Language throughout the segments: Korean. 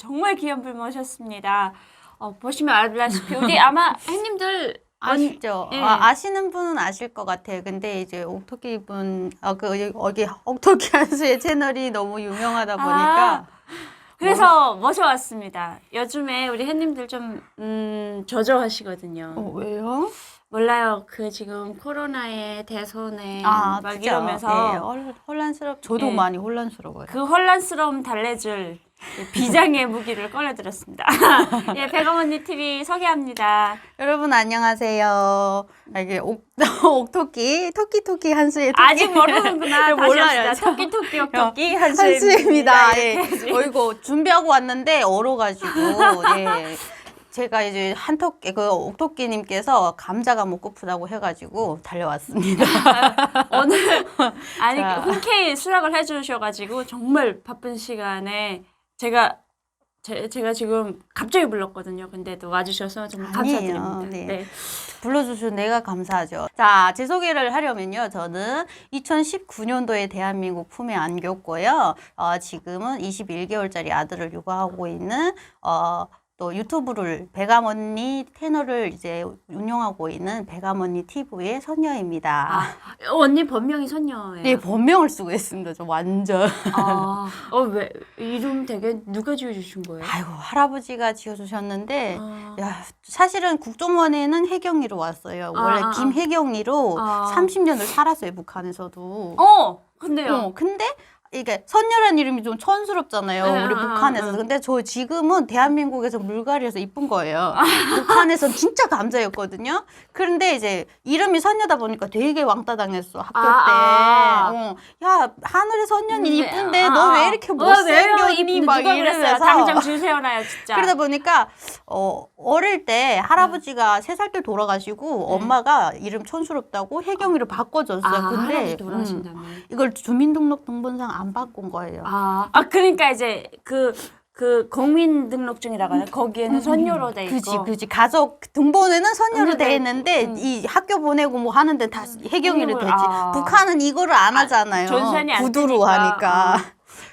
정말 정말 귀한 분 모셨습니다. 어, 보시면 알다시피 우리 아마 햇님들 아시죠? 예. 아, 아시는 분은 아실 것 같아요. 근데 이제 옥토끼 분, 아, 그, 여기, 옥토끼 한수의 채널이 너무 유명하다 보니까. 아, 그래서 모셔왔습니다. 요즘에 우리 햇님들 좀 음, 저조하시거든요. 어, 왜요? 몰라요. 그 지금 코로나의 대선에 아, 막 그죠? 이러면서 네, 혼- 혼란스럽, 저도 예. 많이 혼란스러워요. 그 혼란스러움 달래줄 비장의 무기를 꺼내드렸습니다. 예, 백어머니 TV 소개합니다. 여러분, 안녕하세요. 아, 이게 옥, 옥토끼, 토끼토끼 한수의 토끼. 아직 모르는구나. 네, 다시 몰라요. 합시다. 토끼 토끼 토끼 한수입니다. 한수입니다. 예. 어이구 준비하고 왔는데 얼어가지고 예. 제가 이제 한토끼 그 옥토끼님께서 감자가 못 고프다고 해가지고 달려왔습니다. 오늘 아니 자. 흔쾌히 수락을 해주셔가지고 정말 바쁜 시간에 제가 제, 제가 지금 갑자기 불렀거든요. 근데도 와주셔서 정말 아니에요. 감사드립니다. 네. 네. 불러주신 내가 감사하죠. 자, 제 소개를 하려면요. 저는 2019년도에 대한민국 품에 안겼고요. 어, 지금은 21개월짜리 아들을 육아하고 있는 어, 또 유튜브를 배감 언니 채널을 이제 운영하고 있는 배감 언니 TV의 선녀입니다. 아, 언니 본명이 선녀예요. 네, 본명을 쓰고 있습니다. 저 완전. 아, 어, 왜 이름 되게 누가 지어주신 거예요? 아이고, 할아버지가 지어주셨는데, 아, 야, 사실은 국정원에는 혜경이로 왔어요. 아, 원래 아, 아. 김혜경이로 아. 30년을 살았어요, 북한에서도. 어, 근데요. 어, 근데 이게 선녀란 이름이 좀 촌스럽잖아요. 네, 우리 아, 아, 북한에서. 아. 근데 저 지금은 대한민국에서 물갈이에서 이쁜 거예요. 북한에선 진짜 감자였거든요. 그런데 이제 이름이 선녀다 보니까 되게 왕따 당했어. 학교 아, 때. 아. 어, 야, 하늘의 선녀는 네, 이쁜데 아, 너왜 아. 이렇게? 못생겼니? 막? 이러면서. 당장 줄 세워놔요, 진짜. 그러다 보니까 어 어릴 때 할아버지가 세살 때 돌아가시고 네. 엄마가 이름 촌스럽다고 혜경이로 바꿔줬어요. 아, 근데 할아버지 음. 이걸 주민등록 등본상 안 바꾼 거예요. 아, 아 그러니까 이제 그, 그 국민등록증이라고 하나 거기에는 선녀로 돼 있고. 그지 그지 가족 등본에는 선녀로 선녀 돼돼 있는데 음. 이 학교 보내고 뭐 하는데 다 해경이로 음, 되지 아. 북한은 이거를 안 하잖아요 전산이 안 구두로 뜨니까. 하니까 아,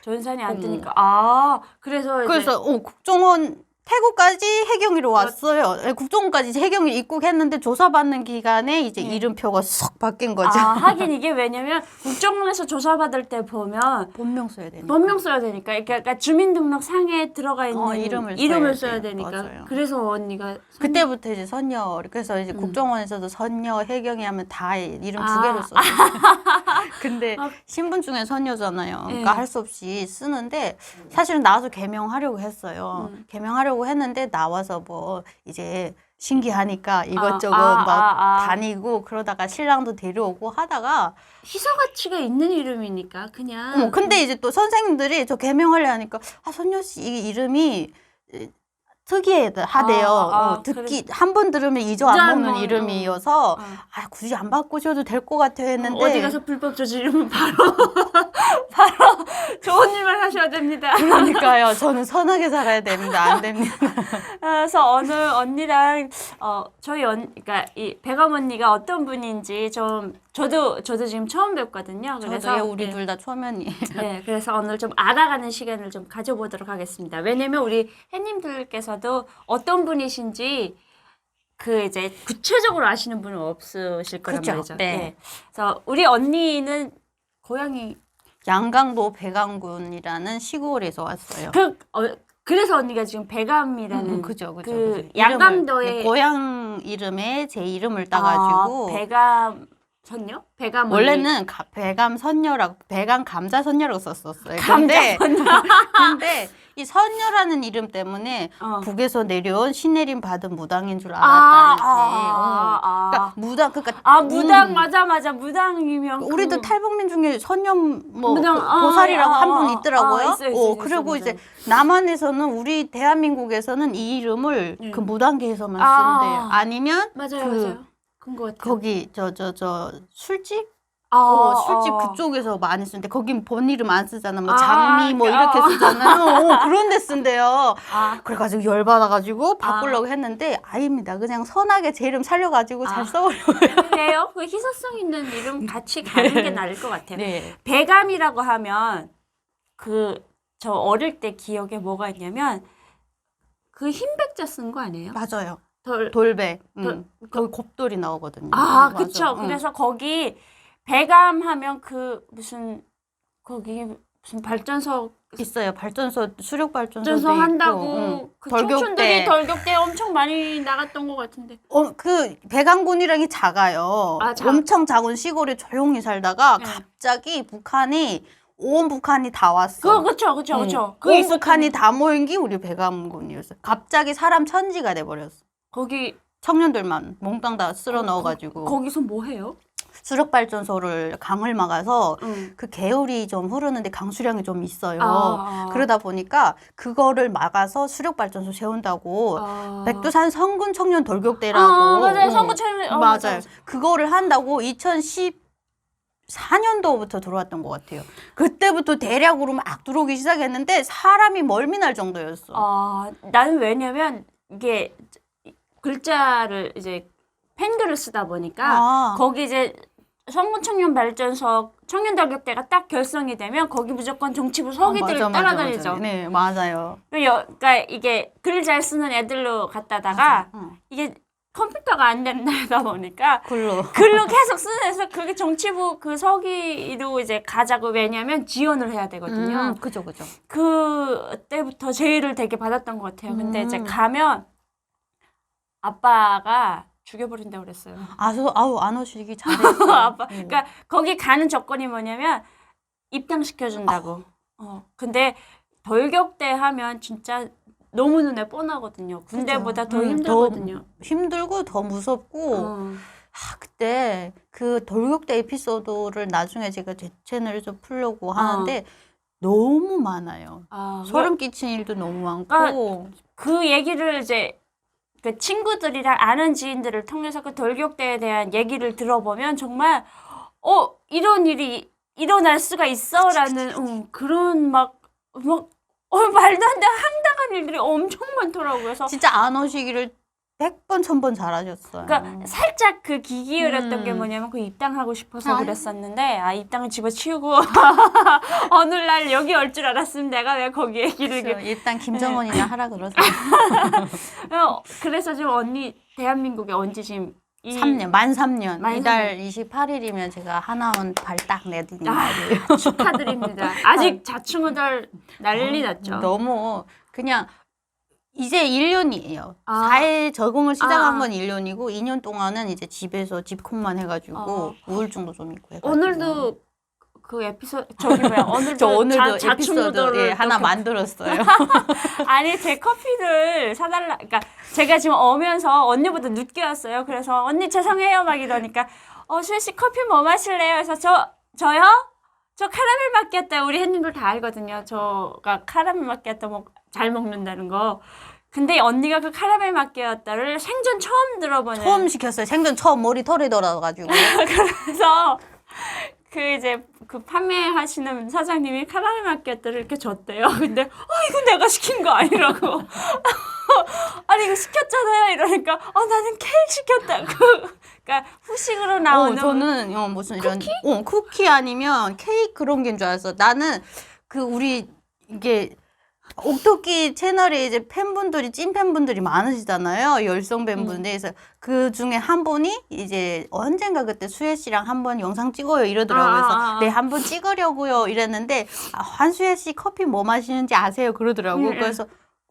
전산이 안 음. 뜨니까. 아, 그래서 이제 그래서 어, 국정원 태국까지 해경이로 왔어요 예, 국정원까지 이제 해경이 입국했는데 조사받는 기간에 이제 네. 이름표가 쏙 바뀐 거죠 아, 하긴 이게 왜냐면 국정원에서 조사받을 때 보면 본명 써야 되니까 본명 써야 되니까 그러니까 그러니까 주민등록 상에 들어가 있는 어, 이름을 써야 써야 돼요. 되니까 맞아요. 그래서 언니가 선- 그때부터 이제 선녀 그래서 이제 음. 국정원에서도 선녀 해경이 하면 다 이름 아. 두 개로 썼어요. 근데 아. 신분증에 선녀잖아요. 네. 그러니까 할수 없이 쓰는데 사실은 나와서 개명하려고 했어요. 음. 개명하려고 했는데 나와서 뭐 이제 신기하니까 이것저것 아, 막 아, 아. 다니고 그러다가 신랑도 데려오고 하다가 희소 가치가 있는 이름이니까 그냥 어머 근데 이제 또 선생님들이 저 개명하려 하니까 아 선녀 씨 이 이름이 특이하대요. 아, 아, 어, 듣기 한번 들으면 잊어 안 먹는 먹는, 이름이어서 어. 아 굳이 안 바꾸셔도 될 것 같아 했는데 어디 가서 불법 저지르면 바로 바로 좋은 일만 하셔야 됩니다. 그러니까요. 저는 선하게 살아야 됩니다. 안 됩니다. 그래서 오늘 언니랑 어 저희 언 그러니까 이 백엄 언니가 어떤 분인지 좀 저도 저도 지금 처음 뵙거든요. 그래서 저도요 우리 네. 둘 다 초면이. 네, 그래서 오늘 좀 알아가는 시간을 좀 가져보도록 하겠습니다. 왜냐면 우리 햇님들께서도 어떤 분이신지 그 이제 구체적으로 아시는 분은 없으실 거란 그죠, 말이죠. 네. 그래서 우리 언니는 고향이 양강도 백안군이라는 시골에서 왔어요. 그 어, 그래서 언니가 지금 배감이라는 음, 그죠, 그죠. 그 그죠. 양강도의 이름을, 고향 이름에 제 이름을 따가지고 아, 배감 선녀? 배감. 원래는 가, 배감 선녀라고 배감 감자 선녀라고 썼었어요. 감자 근데 근데 이 선녀라는 이름 때문에 어. 북에서 내려온 신내림 받은 무당인 줄 아, 알았다는지. 아, 어. 아, 그러니까 무당 그러니까 아 무당 음. 맞아 맞아 무당이면 우리도 그- 탈북민 중에 선녀 뭐 무당, 보- 아, 보살이라고 아, 한분 아, 있더라고요. 아, 있어, 있어, 어, 있어, 그리고 있어, 이제 남한에서는 우리 대한민국에서는 이 이름을 음. 그 무당계에서만 아. 쓰는데요. 아니면 맞아요 그 맞아요 그런 거 같아요. 거기 저 저 저 술집 아, 어, 술집 아. 그쪽에서 많이 쓰는데 거긴 본 이름 안 쓰잖아. 뭐 아, 장미 뭐 그- 이렇게 어. 쓰잖아요. 어, 그런 데 쓴대요. 아, 그래가지고 열받아가지고 바꾸려고 했는데 아닙니다. 그냥 선하게 제 이름 살려가지고 아. 잘 써보려고. 그래요? 그 희소성 있는 이름 같이 가는 게 나을 것 같아요. 네. 배감이라고 하면 그 저 어릴 때 기억에 뭐가 있냐면 그 흰백자 쓴 거 아니에요? 맞아요. 덜 돌배. 돌- 응. 거기 곱돌이 나오거든요. 아, 맞아. 그쵸. 응. 그래서 거기 배감하면 그 무슨 거기 무슨 발전소 있어요. 발전소 수력 발전소도 발전소 있고, 한다고 응. 그. 청춘들이 덜격대 엄청 많이 나갔던 것 같은데. 어, 그 배강군이랑이 작아요. 아, 작- 엄청 작은 시골에 조용히 살다가 네. 갑자기 북한이 온 북한이 다 왔어. 그거 그쵸 그쵸 응. 그쵸. 그온 북한이 다 모인 게 우리 배강군이었어. 갑자기 사람 천지가 돼 버렸어. 거기 청년들만 몽땅 다 쓸어 넣어가지고 거기서 뭐 해요? 수력 발전소를 강을 막아서 응. 그 개울이 좀 흐르는데 강수량이 좀 있어요. 아. 그러다 보니까 그거를 막아서 수력 발전소 세운다고 아. 백두산 성군 청년 돌격대라고 아, 맞아요. 응. 선거철 어, 맞아요. 그거를 한다고 2014년도부터 들어왔던 것 같아요. 그때부터 대략으로 막 들어오기 시작했는데 사람이 멀미 날 정도였어. 아, 나는 왜냐면 이게 글자를 이제 펜글을 쓰다 보니까 아. 거기 이제 성군 청년 발전소 청년 돌격대가 딱 결성이 되면 거기 무조건 정치부 서기들 아, 맞아, 맞아, 따라다니죠. 맞아. 네, 맞아요. 그 여- 그러니까 이게 글 잘 쓰는 애들로 갔다다가 응. 이게 컴퓨터가 안 된다 보니까 글로. 글로 계속 쓰면서 그게 정치부 그 서기로 이제 가자고 왜냐면 지원을 해야 되거든요. 음, 그죠, 그죠. 그때부터 제의를 되게 받았던 것 같아요. 근데 이제 음. 가면 아빠가 죽여버린다고 그랬어요. 아주 아우 안 오시기 잘했어요. 아빠. 음. 그러니까 거기 가는 조건이 뭐냐면 입당시켜준다고. 어. 근데 돌격대 하면 진짜 너무 눈에 뻔하거든요. 군대보다 더 음, 힘들거든요. 힘들고 더 무섭고 어. 아, 그때 그 돌격대 에피소드를 나중에 제가 제 채널에 서 풀려고 하는데 너무 많아요. 아, 소름 끼친 일도 너무 많고 그러니까 그 얘기를 이제 그 친구들이랑 아는 지인들을 통해서 그 돌격대에 대한 얘기를 들어보면 정말 어 이런 일이 일어날 수가 있어라는 음, 그런 막막 어, 말도 안 돼 황당한 일들이 엄청 많더라고요. 그래서 진짜 안 오시기를 100번, 1000번 잘하셨어요. 그러니까 살짝 그 기기였던 게 음. 뭐냐면 그 입당하고 싶어서 아유. 그랬었는데 아 입당을 집어치우고 어느 날 여기 올 줄 알았으면 내가 왜 거기 얘기를 그래서 일단 김정은이나 하라 그러세요. 어, 그래서 지금 언니 대한민국에 온지 지금 이 3년, 만 3년. 만 이달 28일이면 제가 하나원 발딱 내드린 아, 날이에요. 축하드립니다. 아직 자충우들 난리 났죠. 너무 그냥 이제 1년이에요. 아. 사회 적응을 시작한 아. 건 1년이고 2년 동안은 이제 집에서 집콕만 해가지고 어. 우울증도 좀 있고 해가지고. 오늘도 그 에피소드 저기 뭐야 오늘도 저 오늘도 자, 에피소드 예, 하나 또 만들었어요. 아니 제 커피를 사달라 그러니까 제가 지금 오면서 언니보다 늦게 왔어요 그래서 언니 죄송해요 막 이러니까 어 수혜 씨 커피 뭐 마실래요 그래서 저 저요 저 카라멜 마끼아또 우리 햇님들 다 알거든요 저가 카라멜 마끼아또 뭐잘 먹는다는 거 근데 언니가 그 카라멜 마끼아또를 생전 처음 들어보는 처음 시켰어요. 생전 처음 머리 털이 돌아가지고. 그래서 그 이제 그 판매하시는 사장님이 카라멜 마끼아또를 이렇게 줬대요. 근데 어 이거 내가 시킨 거 아니라고. 아니 이거 시켰잖아요. 이러니까 어 나는 케이크 시켰다고. 그러니까 후식으로 어, 나오는 저는 어, 무슨 이런 어, 쿠키 아니면 케이크 그런 게인 줄 알았어. 나는 그 우리 이게 옥토끼 채널에 이제 팬분들이 찐 팬분들이 많으시잖아요. 열성 팬분들. 그래서 그 중에 한 분이 이제 언젠가 그때 수혜 씨랑 한 번 영상 찍어요 이러더라고요. 아, 그래서 아, 아. 네, 한 번 찍으려고요 이랬는데 아, 환수혜 씨 커피 뭐 마시는지 아세요? 그러더라고. 음, 음. 그래서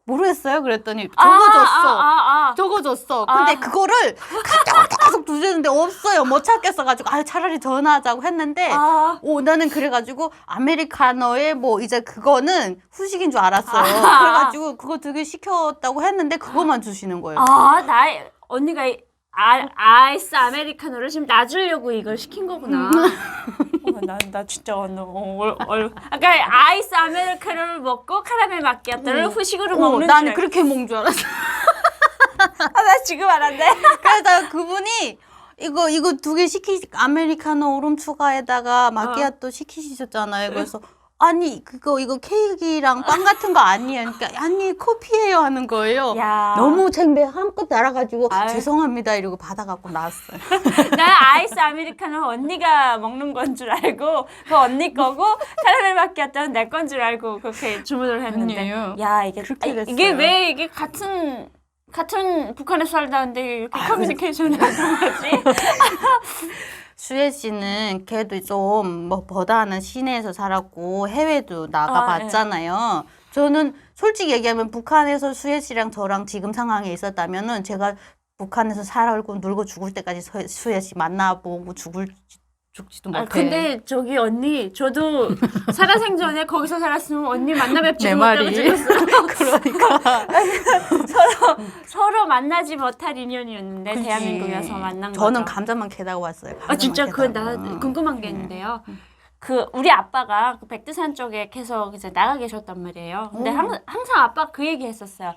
모르겠어요. 그랬더니 아, 적어줬어. 아, 아, 아. 적어줬어. 근데 아. 그거를 카톡을 계속 두드렸는데 없어요. 못 찾겠어가지고 아 차라리 전화하자고 했는데 아. 오 나는 그래가지고 아메리카노에 뭐 이제 그거는 후식인 줄 알았어요. 아. 그래가지고 그거 되게 시켰다고 했는데 그것만 주시는 거예요. 아, 나 언니가 이- 아, 아이스 아메리카노를 지금 놔주려고 이걸 시킨 거구나. 어, 나, 나 진짜 오늘 얼, 얼, 아까 아이스 아메리카노를 먹고 카라멜 마끼아또를 음. 후식으로 어, 먹는 나는 줄 그렇게 먹는 줄 알았어. 아, 나 지금 알았네. 그래서 그분이 이거 이거 두 개 시키 아메리카노 오름 추가에다가 마키아또 시키셨잖아요. 그래서 아니 그거 이거 케이크랑 빵 같은 거 아니에요. 그러니까 아니 커피예요 하는 거예요. 야. 너무 창피해 한껏 날아가지고 아유. 죄송합니다 이러고 받아갖고 나왔어요. 난 아이스 아메리카노 언니가 먹는 건 줄 알고 그 언니 거고 카라멜 마키아토는 내 건 줄 알고 그렇게 주문을 했는데 아니에요. 야 이게 그렇게 아, 됐어요. 이게 왜 이게 같은 같은 북한에서 살다는데 이렇게 커뮤니케이션을 하는 거지? 수혜 씨는 걔도 좀뭐 버다하는 시내에서 살았고 해외도 나가봤잖아요. 저는 솔직히 얘기하면 북한에서 수혜 씨랑 저랑 지금 상황에 있었다면은 제가 북한에서 살고 놀고 죽을 때까지 수- 수혜 씨 만나보고 죽을 죽지도 못해. 아, 근데 저기 언니 저도 살아생전에 거기서 살았으면 언니 만나 뵙지 내 못하고 말이. 그러니까 서로 서로 만나지 못할 인연이었는데 그치. 대한민국에서 만난 거죠. 저는 감자만 캐다가 왔어요. 아 감자만 진짜 그 캐다가. 나 궁금한 게 있는데요. 그 우리 아빠가 그 백두산 쪽에 계속 이제 나가 계셨단 말이에요. 근데 오. 항, 항상 아빠 그 얘기 했었어요.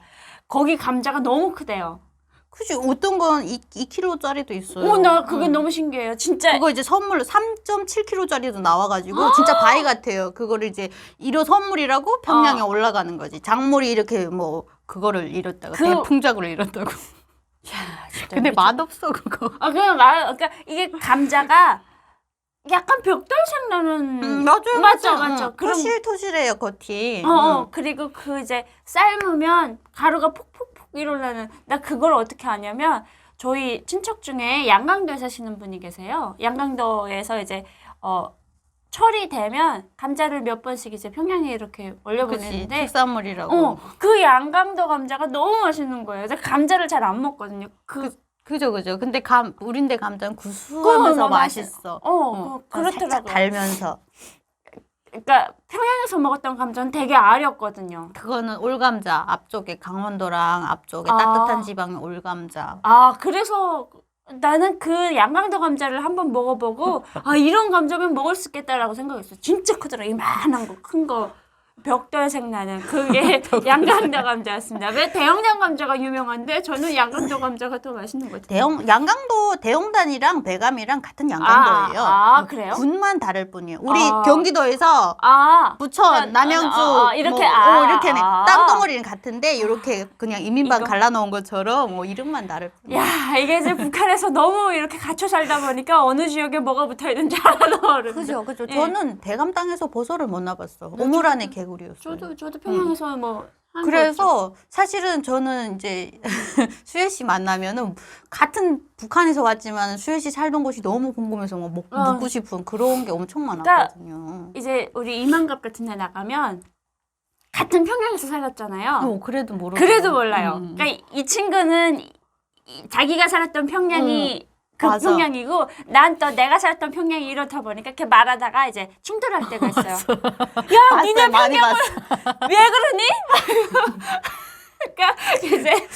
거기 감자가 너무 크대요. 그치 어떤 건 2, 2kg짜리도 있어요. 오, 나 그게 응. 너무 신기해요. 진짜 그거 이제 선물로 3.7kg짜리도 나와가지고 진짜 바위 같아요. 그거를 이제 이로 선물이라고 평양에 어. 올라가는 거지. 작물이 이렇게 뭐 그거를 잃었다고 그- 대풍작으로 잃었다고. 근데 맛없어 그거. 아 그냥 말 그러니까 이게 감자가 약간 벽돌색 나는 음, 맞아요, 맞죠. 맞죠. 응, 그럼 토실토실해요 겉이. 어, 어 그리고 그 이제 삶으면 가루가 폭폭 폭 일어나는 나 그걸 어떻게 아냐면 저희 친척 중에 양강도에 사시는 분이 계세요. 양강도에서 이제 어 철이 되면 감자를 몇 번씩 이제 평양에 이렇게 올려보내는데 특산물이라고. 어, 그 양강도 감자가 너무 맛있는 거예요. 제가 감자를 잘 안 먹거든요. 그, 그죠 그죠. 근데 감 우린데 감자는 구수하면서 맛있어. 어, 어, 그, 그렇더라고요. 살짝 달면서. 그러니까 평양에서 먹었던 감자는 되게 아렸거든요. 그거는 올감자 앞쪽에 강원도랑 앞쪽에 아. 따뜻한 지방의 올감자. 아, 그래서 나는 그 양강도 감자를 한번 먹어보고 아 이런 감자면 먹을 수 있겠다라고 생각했어. 진짜 크더라. 이만한 거, 큰 거. 벽돌색 나는 그게 양강도 감자였습니다. 왜 대형장 감자가 유명한데 저는 양강도 감자가 더 맛있는 것 같아요. 대형 양강도 대형단이랑 배감이랑 같은 양강도예요. 아, 아, 그래요? 군만 다를 뿐이에요. 우리 아. 경기도에서 아, 부천, 아, 남양주 아, 아, 이렇게, 뭐, 아, 어, 이렇게는 아. 땅 덩어리는 같은데 이렇게 그냥 이민반 이거? 갈라 놓은 것처럼 뭐 이름만 다를 뿐이에요. 야 이게 이제 북한에서 너무 이렇게 갇혀 살다 보니까 어느 지역에 뭐가 붙어 있는지 알아버려. 그죠, 그죠. 예. 저는 대감 땅에서 버섯을 못 나봤어. 오물 안에 개 구리였어요. 저도 저도 평양에서 뭐. 그래서 사실은 저는 이제 수혜 씨 만나면은 같은 북한에서 왔지만 수혜 씨 살던 곳이 너무 궁금해서 뭐 묻- 어. 묻고 싶은 그런 게 엄청 그러니까 많았거든요. 이제 우리 이만갑 같은 데 나가면 같은 평양에서 살았잖아요. 어, 그래도 모르. 그래도 몰라요. 음. 그러니까 이, 이 친구는 이- 자기가 살았던 평양이 그 음. 맞아. 평양이고 난 또 내가 살았던 평양이 이렇다 보니까 이렇게 말하다가 이제 충돌할 때가 있어요. 야, 니네 봤어요, 많이 평양을 봤어. 왜 그러니? 그러니까 이제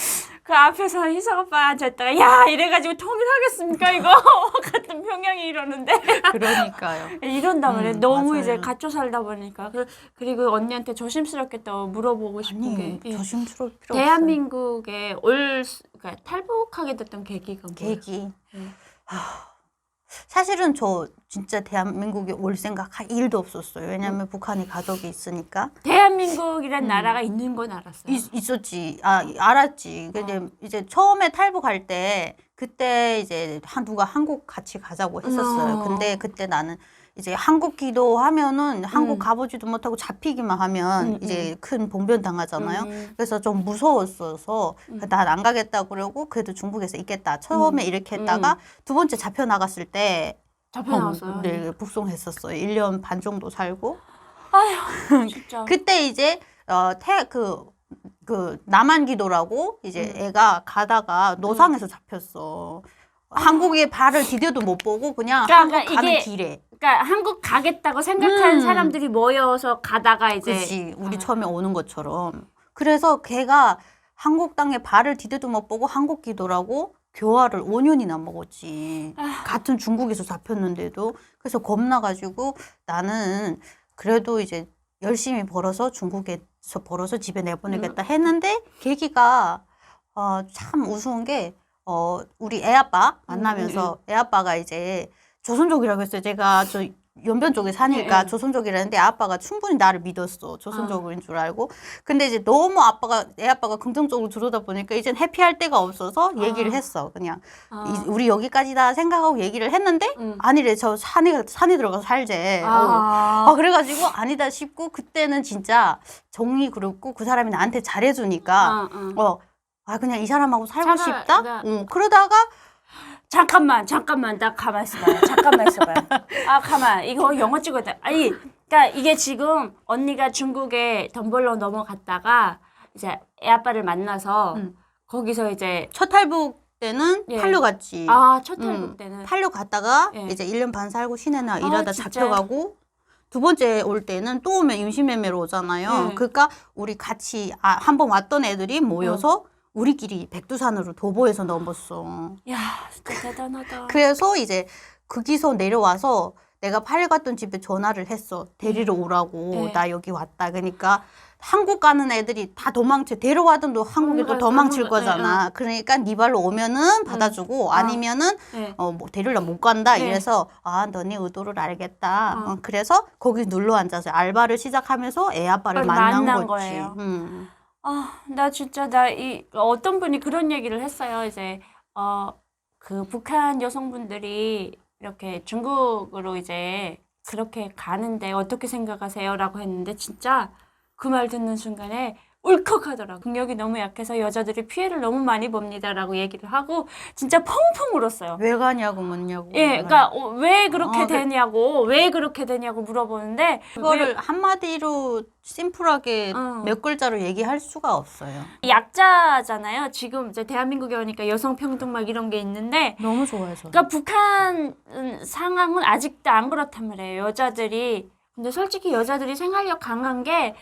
그 앞에서 희석 오빠 앉았다가 야 이래가지고 통일하겠습니까 이거 같은 평양이 이러는데 그러니까요. 이런단 말이에요. 음, 너무 맞아요. 이제 갇혀 살다 보니까 그- 그리고 언니한테 조심스럽게 또 물어보고 싶은 아니 게 예. 조심스러울 필요. 대한민국에 올 수- 그러니까 탈북하게 됐던 계기가 뭐예요? 계기. 음. 하, 사실은 저 진짜 대한민국에 올 생각 한 일도 없었어요. 음. 왜냐하면 북한이 가족이 있으니까 대한민국이란 나라가 있는 건 알았어요. 음. 있, 있었지. 아 알았지. 근데 어. 이제 처음에 탈북할 때 그때 이제 한 누가 한국 같이 가자고 했었어요. 어. 근데 그때 나는 이제 한국 기도하면은 한국 음. 가보지도 못하고 잡히기만 하면 음, 이제 큰 봉변 당하잖아요. 음. 그래서 좀 무서웠어서 난 안 가겠다 그러고 그래도 중국에서 있겠다. 처음에 이렇게 했다가 두 번째 잡혀 나갔을 때 잡혀 나왔어요. 네, 북송했었어요. 1년 반 정도 살고 아휴 진짜. 그때 이제 어 태 그 그 남한 기도라고 이제 음. 애가 가다가 노상에서 잡혔어. 한국에 발을 디뎌도 못 보고 그냥 그러니까 한국 가는 이게 길에. 그러니까 한국 가겠다고 생각하는 음. 사람들이 모여서 가다가 이제 그렇지. 우리 아. 처음에 오는 것처럼. 그래서 걔가 한국 땅에 발을 디뎌도 못 보고 한국 기도라고 교화를 5년이나 먹었지. 아. 같은 중국에서 잡혔는데도. 그래서 겁나가지고 나는 그래도 이제 열심히 벌어서 중국에서 벌어서 집에 내보내겠다 음. 했는데 계기가 어, 참 우스운 게 어, 우리 애 아빠 만나면서 음, 애 아빠가 이제 조선족이라고 했어요. 제가 저 연변 쪽에 사니까 예, 예. 조선족이라는데 아빠가 충분히 나를 믿었어. 조선족인 줄 알고. 근데 이제 너무 아빠가 애 아빠가 긍정적으로 들어다 보니까 이젠 해피할 데가 없어서 얘기를 아. 했어. 그냥 아. 이- 우리 여기까지다 생각하고 얘기를 했는데 음. 아니래 저 산에 산에 들어가서 살재. 어. 아. 아 그래가지고 아니다 싶고 그때는 진짜 정이 그렇고 그 사람이 나한테 잘해주니까 어, 어. 어. 아 그냥 이 사람하고 살고 잠깐, 싶다. 나- 어, 그러다가 잠깐만, 잠깐만, 나 가만 있어봐요. 잠깐만 있어봐요. 아, 가만. 이거 영어 찍어야 돼. 아니, 그러니까 이게 지금 언니가 중국에 덤벌로 넘어갔다가 이제 애 아빠를 만나서 음. 거기서 이제 첫 탈북 때는 예. 팔려 갔지. 아, 첫 탈북 음. 때는 팔려 갔다가 예. 이제 1년 반 살고 시내나 아, 일하다 진짜요? 잡혀가고 두 번째 올 때는 또 오면 임신매매로 오잖아요. 예. 그러니까 우리 같이 아, 한 번 왔던 애들이 모여서 우리끼리 백두산으로 도보해서 넘었어. 야, 진짜 대단하다. 그래서 이제 거기서 내려와서 내가 팔려갔던 집에 전화를 했어. 데리러 오라고. 네. 나 여기 왔다. 그러니까 한국 가는 애들이 다 도망쳐. 데려와든 너 한국에 또 한국 도망칠 거잖아. 그러니까 네 발로 오면은 받아주고 아. 아니면은 네. 어, 뭐 데리러 못 간다 네. 이래서 아 너네 의도를 알겠다. 어. 어, 그래서 거기 눌러 앉아서 알바를 시작하면서 애 아빠를 어, 만난, 만난 거지. 거예요. 음. 아, 나 진짜 나 이 어떤 분이 그런 얘기를 했어요. 이제 어 그 북한 여성분들이 이렇게 중국으로 이제 그렇게 가는데 어떻게 생각하세요 라고 했는데 진짜 그 말 듣는 순간에 울컥하더라고. 국력이 너무 약해서 여자들이 피해를 너무 많이 봅니다라고 얘기를 하고 진짜 펑펑 울었어요. 왜 가냐고 묻냐고. 예, 그러니까 어, 왜 그렇게 어, 그- 되냐고, 왜 그렇게 되냐고 물어보는데 그거를 한마디로 심플하게 어. 몇 글자로 얘기할 수가 없어요. 약자잖아요. 지금 이제 대한민국에 오니까 여성 평등 막 이런 게 있는데 너무 좋아해서. 그러니까 북한 음, 상황은 아직도 안 그렇단 말이에요. 여자들이 근데 솔직히 여자들이 생활력 강한 게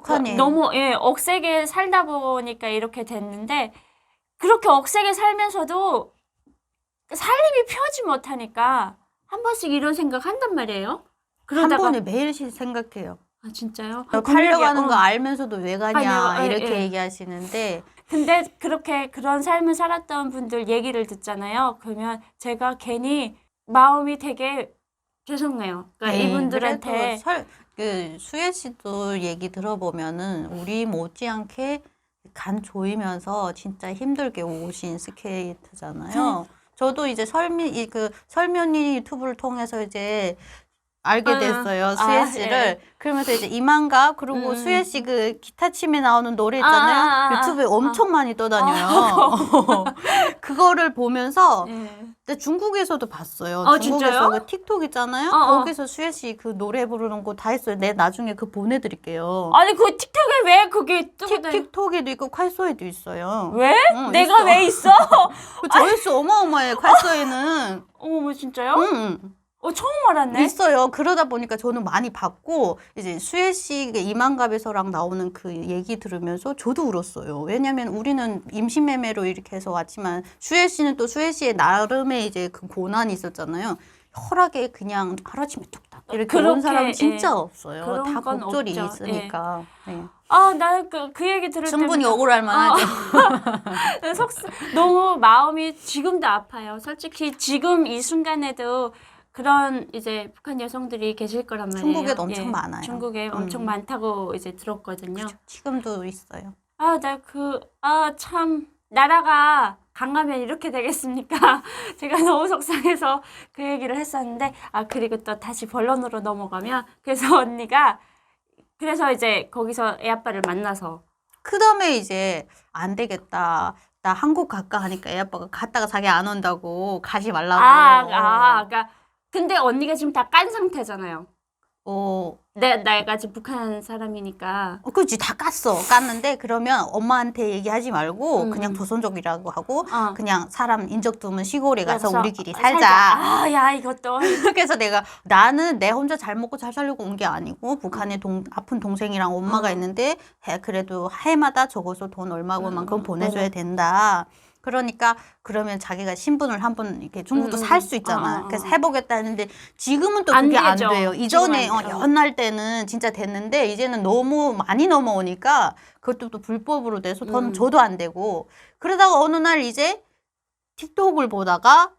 북한이 어, 너무 예, 억세게 살다 보니까 이렇게 됐는데 그렇게 억세게 살면서도 살림이 편하지 못하니까 한 번씩 이런 생각 한단 말이에요. 한 그러다가 번에 매일씩 생각해요. 아 진짜요? 너 국력이- 팔려가는 어. 거 알면서도 왜 가냐 아니요, 예, 이렇게 예. 얘기하시는데 근데 그렇게 그런 삶을 살았던 분들 얘기를 듣잖아요. 그러면 제가 괜히 마음이 되게 죄송해요. 그러니까 네, 이분들한테 그래도 설, 그 수혜 씨도 얘기 들어보면은 우리 못지않게 간 조이면서 진짜 힘들게 오신 스케이트잖아요. 네. 저도 이제 설미 이그 설면이 유튜브를 통해서 이제 알게 아, 됐어요 수혜 아, 씨를 예. 그러면서 이제 이만가 그리고 음. 수혜 씨 그 기타 치면 나오는 노래 아, 있잖아요 아, 아, 유튜브에 아. 엄청 많이 떠다녀요 그거를 보면서 예. 근데 중국에서도 봤어요. 어, 중국에서? 그 틱톡 있잖아요. 어, 어. 거기서 수혜 씨 그 노래 부르는 거 다 했어요. 내 나중에 그 보내드릴게요. 아니 그 틱톡에 왜 그게 다니- 틱톡에도 있고 콸소에도 있어요. 왜? 응, 내가 있어. 왜 있어? 그 조회수 어마어마해. 콸소에는. 어머 뭐 진짜요? 응. 어 처음 알았네. 있어요. 그러다 보니까 저는 많이 봤고 이제 수혜 씨 이만갑에서랑 나오는 그 얘기 들으면서 저도 울었어요. 왜냐면 우리는 임신매매로 이렇게 해서 왔지만 수혜 씨는 또 수혜 씨의 나름의 이제 그 고난이 있었잖아요. 혈압에 그냥 하루아침에 뚝딱 이렇게 그렇게, 온 사람은 예. 진짜 없어요. 그런 다건 곡절이 없죠. 있으니까. 네. 아, 나 그 그 얘기 들을 충분히 때마다 억울할 만하죠. 나 속 너무 마음이 지금도 아파요. 솔직히 지금 이 순간에도 그런 이제 북한 여성들이 계실 거란 말이에요. 중국에도 엄청 많아요. 중국에 엄청 음. 많다고 이제 들었거든요. 지금도 있어요. 아, 나 그, 아, 참, 나라가 강하면 이렇게 되겠습니까? 제가 너무 속상해서 그 얘기를 했었는데, 아, 그리고 또 다시 본론으로 넘어가면, 그래서 언니가, 그래서 이제 거기서 애 아빠를 만나서, 그 다음에 이제 안 되겠다. 나 한국 갈까 하니까 애 아빠가 갔다가 자기 안 온다고 가지 말라고. 아, 아, 그니까, 근데 언니가 지금 다 깐 상태잖아요. 어, 내, 내가 지금 북한 사람이니까. 어, 그렇지 다 깠어. 깠는데 그러면 엄마한테 얘기하지 말고 음, 그냥 음. 조선족이라고 하고 어. 그냥 사람 인적 드문 시골에 가서 그래서 우리끼리 어, 살자. 아, 야, 이것도. 그래서 내가 나는 내 혼자 잘 먹고 잘 살려고 온 게 아니고 북한에 동, 아픈 동생이랑 엄마가 음. 있는데 해, 그래도 해마다 적어서 돈 얼마만큼 음, 보내줘야. 된다. 그러니까 그러면 자기가 신분을 한 번 이렇게 중국도 음, 살수 음. 있잖아. 어, 어, 그래서 어. 해보겠다 했는데 지금은 또 안 그게 안 되죠. 돼요. 이전에 안 어. 연날 때는 진짜 됐는데 이제는 너무 많이 넘어오니까 그것도 또 불법으로 돼서 저는 음. 저도 안 되고 그러다가 어느 날 이제 틱톡을 보다가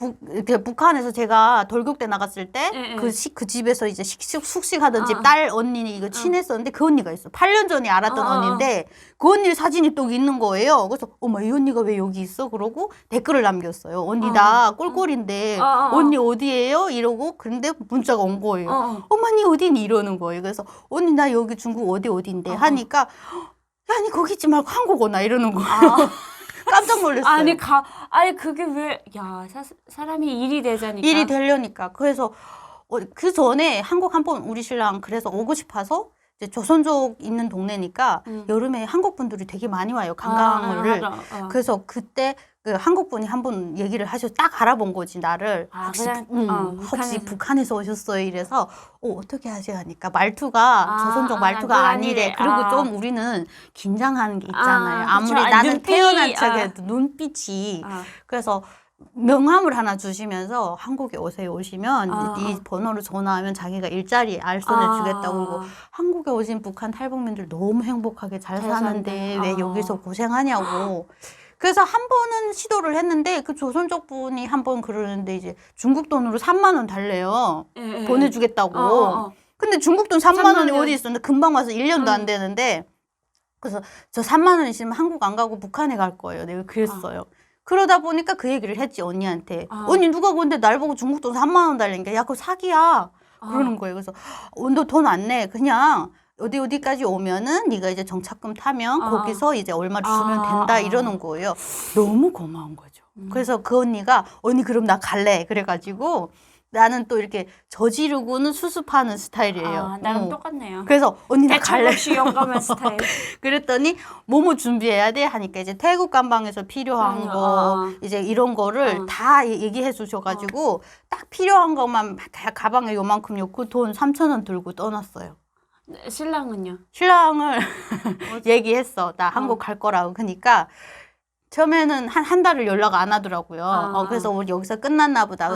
북, 이렇게 북한에서 제가 돌격대 나갔을 때 예, 예. 그그 집에서 이제 식식 숙식하던 어, 집 어. 딸 언니 이거 친했었는데 그 언니가 있어. 8년 전에 알았던 어, 어, 어. 언니인데 그 언니 사진이 또 있는 거예요. 그래서 어머 이 언니가 왜 여기 있어? 그러고 댓글을 남겼어요. 언니 어, 나 꼴꼴인데 어, 어, 어. 언니 어디예요? 이러고 근데 문자가 온 거예요. 어, 어. 어머니 어디니 이러는 거예요. 그래서 언니 나 여기 중국 어디 어디인데 어, 어. 하니까 야, 아니 거기 있지 말고 한국 오나 이러는 거예요. 아. 깜짝 놀랐어요. 아니 가 아니 그게 왜 야 사람이 일이 되자니까 일이 되려니까. 그래서 어, 그 전에 한국 한 번 우리 신랑 그래서 오고 싶어서 이제 조선족 있는 동네니까 음. 여름에 한국 분들이 되게 많이 와요 관광을. 아, 알아. 어. 그래서 그때 그 한국 분이 한번 얘기를 하셔서 딱 알아본 거지 나를 아, 혹시 그냥, 부- 음, 어, 혹시 북한에서. 북한에서 오셨어요 이래서 어 어떻게 하지 하니까 말투가 아, 조선족 아, 말투가 그건 아니래 아니래. 그리고 아. 좀 우리는 긴장하는 게 있잖아요 아, 아, 무리 그쵸. 아, 나는 눈빛, 태어난 아. 척에도 눈빛이 아, 그래서 명함을 하나 주시면서 한국에 오세요 오시면 아, 네 아. 번호를 전화하면 자기가 일자리 알선해 아. 주겠다고 그러고 한국에 오신 북한 탈북민들 너무 행복하게 잘, 잘 사는데 산다. 왜 아. 여기서 고생하냐고. 그래서 한 번은 시도를 했는데 그 조선족 분이 한 번 그러는데 이제 중국 돈으로 3만 원 달래요. 예, 예. 보내주겠다고. 어, 어, 어. 근데 중국 돈 3만, 3만 원이 원. 어디 있었는데 금방 와서 1년도 안 음. 되는데 그래서 저 3만 원 있으면 한국 안 가고 북한에 갈 거예요. 내가 그랬어요. 그러다 보니까 그 얘기를 했지 언니한테. 아. 언니 누가 근데 날 보고 중국 돈 3만 원 달라니까 야 그거 사기야. 그러는 거예요. 그래서 어, 너돈 안 내. 그냥 어디 어디까지 오면은 네가 이제 정착금 타면 아. 거기서 이제 얼마를 주면 아, 된다 아. 이러는 거예요. 너무 고마운 거죠. 음. 그래서 그 언니가 언니 그럼 나 갈래. 그래가지고 나는 또 이렇게 저지르고는 수습하는 스타일이에요. 아, 나랑 어. 똑같네요. 그래서 언니 나 갈래. 용감한 스타일. 그랬더니 뭐뭐 준비해야 돼 하니까 이제 태국 감방에서 필요한 아, 거 아. 이제 이런 거를 어. 다 얘- 얘기해 주셔가지고 딱 필요한 것만 가- 가방에 요만큼 넣고 돈 3천 원 들고 떠났어요. 네, 신랑은요? 신랑을 얘기했어. 나 한국 갈 거라고. 그러니까 처음에는 한, 한 달을 연락 안 하더라고요. 아. 어, 그래서 우리 여기서 끝났나 보다.